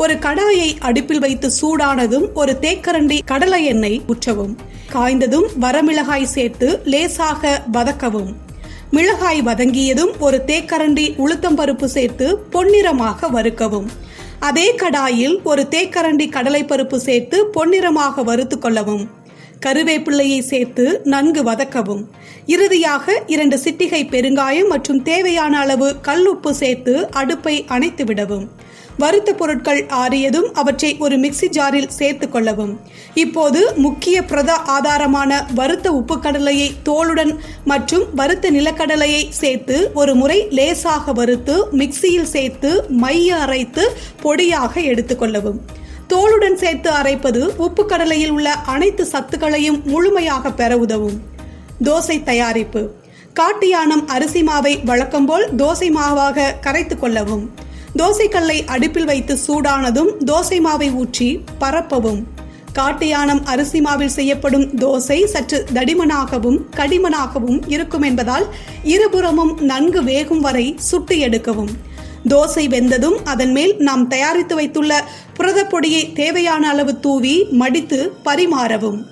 ஒரு கடாயை அடுப்பில் வைத்து சூடானதும் ஒரு தேக்கரண்டி கடலை எண்ணெய் ஊற்றவும். காய்ந்ததும் வரமிளகாய் சேர்த்து லேசாக வதக்கவும். மிளகாய் வதங்கியதும் ஒரு தேக்கரண்டி உளுத்தம்பருப்பு சேர்த்து பொன்னிறமாக வறுக்கவும். அதே கடாயில் ஒரு தேக்கரண்டி கடலைப்பருப்பு சேர்த்து பொன்னிறமாக வறுத்து கொள்ளவும். கருவேப்பிள்ளையை சேர்த்து நன்கு வதக்கவும். இறுதியாக இரண்டு சிட்டிகை பெருங்காயம் மற்றும் தேவையான அளவு கல்லுப்பு சேர்த்து அடுப்பை அணைத்து விடவும். வறுத்த பொருட்கள் ஆறியதும் அவற்றை ஒரு மிக்ஸி ஜாரில் சேர்த்து கொள்ளவும். இப்போது முக்கிய பிரத ஆதாரமான வறுத்த உப்பு கடலையை தோலுடன் மற்றும் வறுத்த நிலக்கடலையை சேர்த்து ஒரு முறை லேசாக வறுத்து மிக்சியில் சேர்த்து மைய அரைத்து பொடியாக எடுத்துக்கொள்ளவும் தோலுடன் சேர்த்து அரைப்பது உப்பு கடலையில் உள்ள அனைத்து சத்துக்களையும் முழுமையாக பெற உதவும். தோசை தயாரிப்பு. காட்டியானம் அரிசி மாவை வழக்கம்போல் தோசை மாவாக கரைத்து கொள்ளவும். தோசைக்கல்லை அடுப்பில் வைத்து சூடானதும் தோசை மாவை ஊற்றி பரப்பவும். காட்டியானம் அரிசி மாவில் செய்யப்படும் தோசை சற்று தடிமனாகவும் கடிமனாகவும் இருக்கும் என்பதால் இருபுறமும் நன்கு வேகும் வரை சுட்டு எடுக்கவும். தோசை வெந்ததும் அதன் மேல் நாம் தயாரித்து வைத்துள்ள புரதப்பொடியை தேவையான அளவு தூவி மடித்து பரிமாறவும்.